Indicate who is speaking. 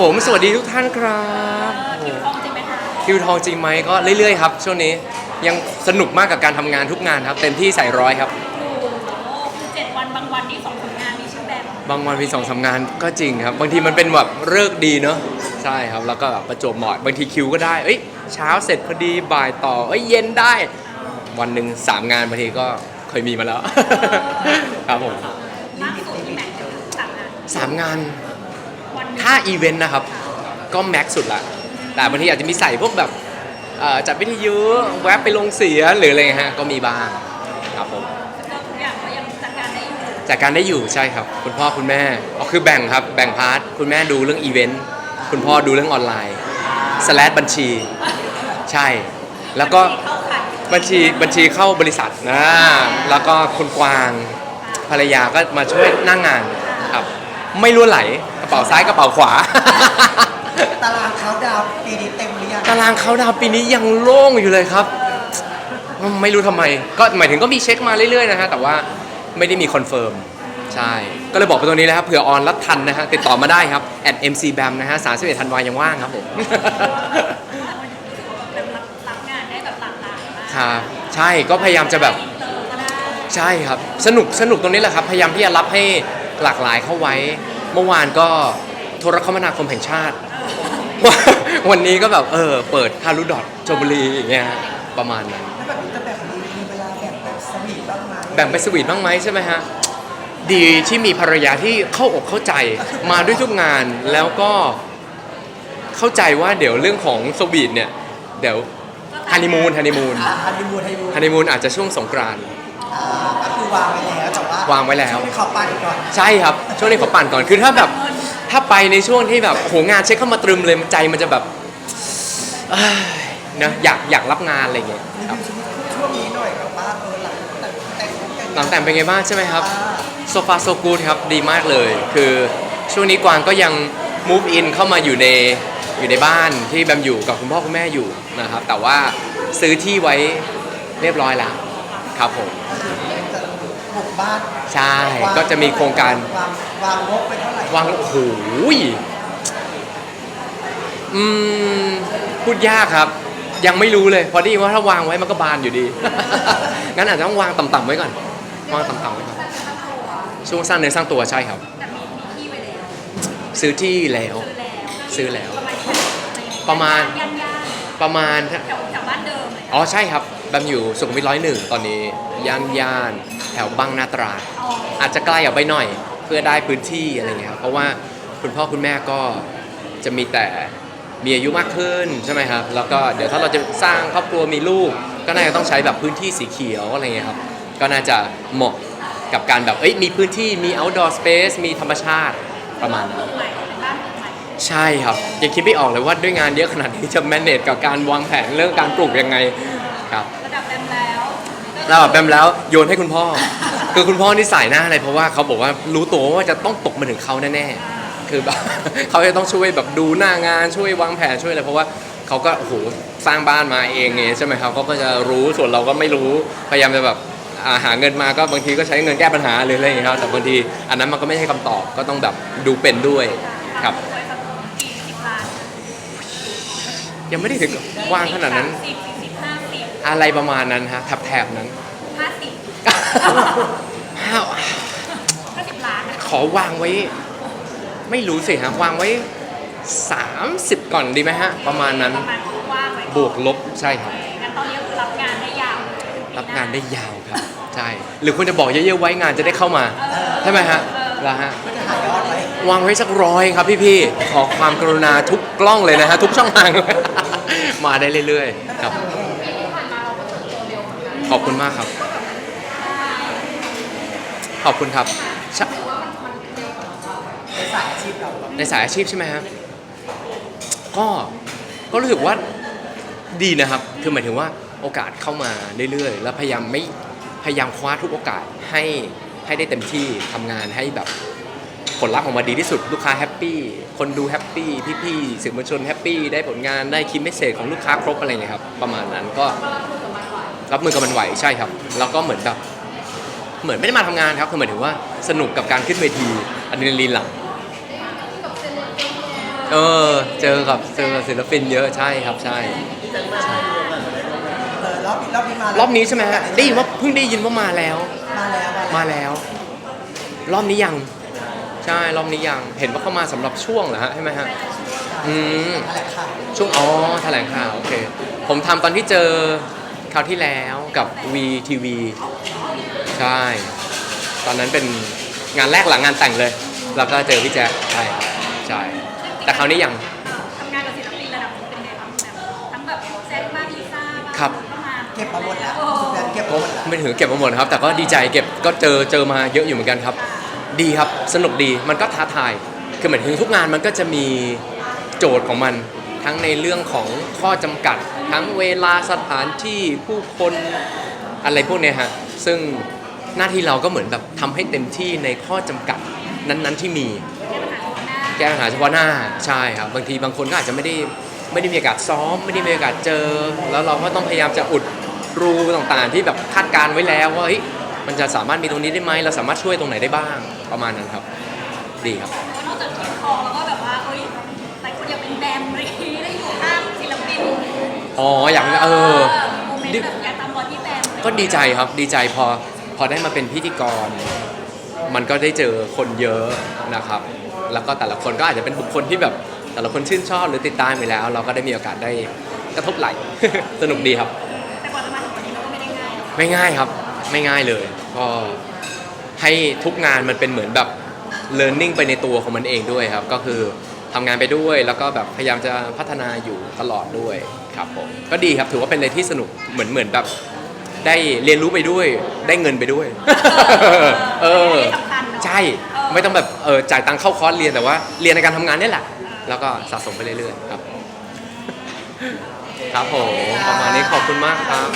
Speaker 1: ผมสวัสดีทุกท่านครับ
Speaker 2: เออคิวทองจริงไหมคะ
Speaker 1: คิวทองจริงไหมก็เรื่อยๆครับช่วงนี้ยังสนุกมากกับการทำงานทุกงานครับ เต็มที่ใส่ร้อยครับ
Speaker 2: โอ้โหคือเจ็ดวันบางวันนี่สองผลงานมีชื่อแบบ
Speaker 1: บางวันมีสองสามงานก็จริงครับ บางทีมันเป็นแบบเลิกษ์ดีเนอะใช่ครับ แล้วก็แบบประจวบเหมาะบางทีคิวก็ได้เอ้ยเช้าเสร็จพอดีบ่ายต่อเอ้ยเย็นได้ วันหนึ่งสามงานบางทีก็เคยมีมาแล้ว ครับผม
Speaker 2: มากสุดที่แม็กซ์สามงาน
Speaker 1: สามงาน
Speaker 2: วันหนึ่ง
Speaker 1: ถ้าอีเวนต์นะครับ ก็แม็กซ์สุดละ แต่บางทีอาจจะมีใส่พวกแบบเอ่อจัดวิทยุแวบไปลงเสียหรืออะไรฮะก็มีบ้างครับผม
Speaker 2: ก็ทุกอย่างก็ยังจัดการได้อยู่
Speaker 1: จากการได้อยู่ใช่ครับ คุณพ่อคุณแม่อ๋อคือแบ่งครับ แบ่งพาร์ทคุณแม่ดูเรื่องอีเวนต์คุณพ่อดูเรื่องออนไลน์สแลดบัญชี ใช่ แล้วก็
Speaker 2: เข้าขัด
Speaker 1: บัญชีบัญชีเข้าบริษัทนะแล้วก็คุณกวางภรรยาก็มาช่วยนั่งงานครับ ไม่รั่วไหลกระ เป๋าซ้ายกระเป๋าขวา
Speaker 3: ตารางเขาดาวน์ปีนี้เต็มหรือยัง
Speaker 1: ตารางเขาดาวน์ปีนี้ยังโล่งอยู่เลยครับ ไม่รู้ทำไม ก็หมายถึงก็มีเช็คมาเรื่อยๆนะฮะ แต่ว่าไม่ได้มีคอนเฟิร์ม ใช่ ก็เลยบอกไปตรงนี้นะครับ เผื่อออนรับทันนะฮะ ติดต่อมาได้ครับ at mcbam นะฮะ31ธันวายังว่างครับผม
Speaker 2: แบบรับรับงานได้แบบหลากหลายมาก
Speaker 1: ครับ ใช่ ก็พยายามจะแบบ
Speaker 2: อินเตอร์ก็ได้
Speaker 1: ใช่ครับ สนุกสนุกตรงนี้แหละครับ พยายามที่จะรับให้หลากหลายเข้าไว้ เมื่อวานก็โทรคมนาคมแห่งชาติ วันนี้ก็แบบเออเปิดฮารุดอทชลบุรีอย่างเงี้ยฮะประมาณนั้น
Speaker 3: แล้วแบบนี้จะแบบนี้มีเวลาแบ่งแบบสวีทบ้างไหม
Speaker 1: แบ่งไปสวีทบ้างไหมใช่ไหมฮะ ดีที่มีภรรยาที่เข้าอกเข้าใจมาด้วยทุกงานแล้วก็เข้าใจว่าเดี๋ยวเรื่องของสวีทเนี่ย เดี๋ยวฮันนีมูนฮันนีมูน
Speaker 3: อ่าฮันนีมูนฮันนีมูน
Speaker 1: ฮันนีมูนอาจจะช่วงสงกรานต์
Speaker 3: อ่าก็คือวางไว้แล้วแต่ ว่าวา
Speaker 1: งไว้แล้ว
Speaker 3: ช่วงนี้ขอปั่นก่อน
Speaker 1: ใช่ครับ ช่วงนี้ขอปั่นก่อนคือถ้าแบบ ถ้าไปในช่วงที่แบบโหงานเช็คเข้ามาตรึมเลยใจมันจะแบบเอ้ยนะอยากอยากรับงานอะไรอย่างเงี้ย
Speaker 3: รี
Speaker 1: ครับ
Speaker 3: วิวชีวิตคู่ช่วงนี้หน่อยแบบว่าเออหลังแต่งแต่งแต่ง
Speaker 1: หลังแต่งเป็นไงบ้างใช่ไหมครับ
Speaker 3: อ่า
Speaker 1: โซฟาโซกูดครับดีมากเลย คือช่วงนี้กวางก็ยัง move in เข้ามาอยู่ในอยู่ในบ้านที่แบมอยู่กับคุณพ่อคุณแม่อยู่นะครับ แต่ว่าซื้อที่ไว้เรียบร้อยแล้วครับผม
Speaker 3: จะบุกบ้าน
Speaker 1: ใช่
Speaker 3: วาง
Speaker 1: ก็จะมีโครงการ
Speaker 3: วางวางงบไปเท่าไหร่
Speaker 1: วางโอ้โหยอืมพูดยากครับ ยังไม่รู้เลยเพอได้ยินว่าถ้าวางไว้มันก็บานอยู่ดี งั้นอาจจะต้องวางต่ำๆไว้ก่อน วางต่ำๆไว้ก่อนช่วงสร้างเนื้อสร้างตัวใช่ครับ
Speaker 2: แต่มีมีที่ไว้แล้ว
Speaker 1: ซื้อที่แล้ว
Speaker 2: ซื้อแล้ว
Speaker 1: ซื้อแล้ว
Speaker 2: ประมาณ
Speaker 1: ประมาณ
Speaker 2: ย่านย่าน
Speaker 1: ประมาณ
Speaker 2: แถวแถวบ้านเดิมเลย
Speaker 1: อ๋อใช่ครับ แบมอยู่สุขุมวิทร้อยหนึ่งตอนนี้ย่านย่านแถวบางนาตราด
Speaker 2: อ๋อ
Speaker 1: อาจจะไกลออกไปหน่อยเพื่อได้พื้นที่อะไรเงี้ยครับเพราะว่าคุณพ่อคุณแม่ก็จะมีแต่มีอายุมากขึ้นใช่ไหมครับแล้วก็เดี๋ยวถ้าเราจะสร้างครอบครัวมีลูก ก็น่าจะต้องใช้แบบพื้นที่สีเขียวอะไรเงี้ยครับก็น่าจะเหมาะกับการแบบเอ้ยมีพื้นที่มี outdoor space มีธรรมชาติประมาณนั้น
Speaker 2: ใหม่เป็นบ้านเมืองใหม่
Speaker 1: ใช่ครับยังคิดไม่ออกเลยว่าด้วยงานเยอะขนาดนี้จะ manage กับการวางแผนเรื่องการปลูกยังไงครับ
Speaker 2: ระดับแบมแล้ว
Speaker 1: เราแบบแบมแล้วโยนให้คุณพ่อ คือคุณพ่อนี่สายหน้าอะไรเพราะว่าเขาบอกว่ารู้ตัวว่าจะต้องตกมาถึงเขาแน่ๆคือแบบ เขาจะต้องช่วยแบบดูหน้างานช่วยวางแผนช่วยอะไรเพราะว่าเขาก็โอ้โหสร้างบ้านมาเองไงใช่ไหมครับเขาก็จะรู้ส่วนเราก็ไม่รู้พยายามจะแบบอ่าหาเงินมาก็บางทีก็ใช้เงินแก้ปัญหาหรืออะไรอย่างเงี้ยครับแต่บางทีอันนั้นมันก็ไม่ใช่คำตอบก็ต้องแบบดูเป็นด้วยครับ
Speaker 2: ไว้สักกี่สิบล้าน
Speaker 1: ยังไม่ได้ถึงกับวางขนาดนั้น
Speaker 2: สิบสี่สิบห้าสิบ
Speaker 1: อะไรประมาณนั้นฮะแถบๆนั้น
Speaker 2: ห้าสิบ
Speaker 1: ห้า
Speaker 2: ห้าสิบล้านอะ
Speaker 1: ขอวางไว้ ไม่รู้สิฮะวางไว้ 30 ก่อนดีไหมฮะ ประมาณนั้น
Speaker 2: ประมาณว่างๆไว้
Speaker 1: บวกลบใช่ครับ
Speaker 2: งั้นตอนนี้คือรับงานได้ยาว
Speaker 1: รับงานได้ยาวครับ ใช่ หรือคุณจะบอกเยอะๆไว้งานจะได้เข้ามา ใช่ไหมฮะแล้วฮะ
Speaker 3: ก็จะหายอดไว้
Speaker 1: วางไว้สักร้อยครับพี่ๆ ขอความกรุณาทุกกล้องเลยนะฮะ ทุกช่องทางมาได้เรื่อยๆครับ ขอบคุณมากครับ ขอบคุณครับใช่
Speaker 3: ในสายอาชีพเราแบบ
Speaker 1: ในสายอาชีพใช่ไหมครับก็ก็รู้สึกว่าดีนะครับ คือหมายถึงว่าโอกาสเข้ามาเรื่อยๆ แล้วพยายามไม่พยายามคว้าทุกโอกาสให้ให้ได้เต็มที่ทำงานให้แบบผลลัพธ์ออกมาดีที่สุดลูกค้าแฮปปี้คนดูแฮปปี้พี่ๆสื่อมวลชนแฮปปี้ได้ผลงานได้คิมเมสเซจของลูกค้าครบอะไรเงี้ยครับประมาณนั้นก็ รับมือกับมันไหวใช่ครับแล้วก็เหมือนแบบเหมือนไม่ได้มาทำงานครับคือหมายถึงว่าสนุกกับการขึ้นเวทีอะดรีนาลีนหลัง
Speaker 2: ค
Speaker 1: เออเจอกับเจอกับศิลปินเยอะใช่ครับใช่
Speaker 3: เออรอบรอบนี้มาร
Speaker 1: อบนี้ใช่ไหมฮะได้ยินว่าเพิ่งได้ยินว่ามาแล้ว
Speaker 3: มาแล้ว
Speaker 1: มาแล้ว รอบนี้ยัง ใช่รอบนี้ยัง เห็นว่าเข้ามาสำหรับช่วงเหรอฮะใช่ไหมฮะอืม
Speaker 3: อะไรค่ะ
Speaker 1: ช่วงอ๋อแถลงข่าวโอเค ผมทำตอนที่เจอ คราวที่แล้วกับ VTV ใช่ ตอนนั้นเป็นงานแรกหลังงานแต่งเลยแล้วก็เจอพี่แจ๊คใช่ครับใช่แต่คราวนี้ยัง
Speaker 2: ทำงานกับศิลปินระดับเป็นไงบ้างแบบทั้งแบบแซคบ้างลิซ่าบ้าง
Speaker 1: ครับ
Speaker 2: ก็มา
Speaker 3: เก็บมาหมดแล้ว
Speaker 2: โอ้
Speaker 3: สุดแล้วเก็บมา
Speaker 1: ก็
Speaker 3: หมดแล้ว
Speaker 1: ไม่ถึงเก็บมาหมดครับ แต่ก็ดีใจเก็บก็เจอเจอมาเยอะอยู่เหมือนกันครับ ดีครับสนุกดีมันก็ท้าทายคือเหมือนถึงทุกงานมันก็จะมีโจทย์ของมัน ทั้งในเรื่องของข้อจำกัด ทั้งเวลาสถานที่ผู้คนอะไรพวกเนี้ยฮะซึ่งหน้าที่เราก็เหมือนแบบทำให้เต็มที่ในข้อจำกัดนั้นๆที่มี
Speaker 2: แก้ปัญหาเฉพาะหน้า
Speaker 1: แก้ปัญหาเฉพาะหน้าใช่ครับบางทีบางคนก็อาจจะไม่ได้ไม่ได้มีโอกาสซ้อม ไม่ได้มีโอกาสเจอ แล้วเราก็ต้องพยายามจะอุดรูต่างๆ ที่แบบคาดการณ์ไว้แล้วว่าเฮ้ยมันจะสามารถมีตรงนี้ได้ไหมเราสามารถช่วยตรงไหนได้บ้างประมาณนั้นครับ ดีครับ
Speaker 2: มบรีได้อยู่ข้างศิลปิน
Speaker 1: อ๋ออยากเออ
Speaker 2: โมเมนต์แบบอยากตามรอยที่แบม
Speaker 1: ก็ดีใจครับดีใจพอพอได้มาเป็นพิธีกร มันก็ได้เจอคนเยอะนะครับ แล้วก็แต่ละคนก็อาจจะเป็นบุคคลที่แบบแต่ละคนชื่นชอบหรือติดตามไปแล้ว เราก็ได้มีโอกาสได้กระทบไหล สนุกดีครับ
Speaker 2: แต่กว่าจะมาถึงวันนี้เราก็ไม่ได้ง่ายเนอะ
Speaker 1: ไม่ง่ายครับไม่ง่ายเลย ก็ให้ทุกงานมันเป็นเหมือนแบบ learning ไปในตัวของมันเองด้วยครับ ก็คือ ทำงานไปด้วย แล้วก็แบบพยายามจะพัฒนาอยู่ตลอดด้วยครับผมก็ดีครับถือว่าเป็นอะไรที่สนุกเหมือนเหมือนแบบได้เรียนรู้ไปด้วย ได้เงินไปด้วย เออ
Speaker 2: สำคัญเนอะ
Speaker 1: ใช่ไม่ต้องแบบเออจ่ายตังค์เข้าคอร์สเรียนแต่ว่า เรียนในการทำงานนี่แหละ แล้วก็สะสมไปเรื่อยๆครับ ครับผมประมาณนี้ขอบคุณมากครับ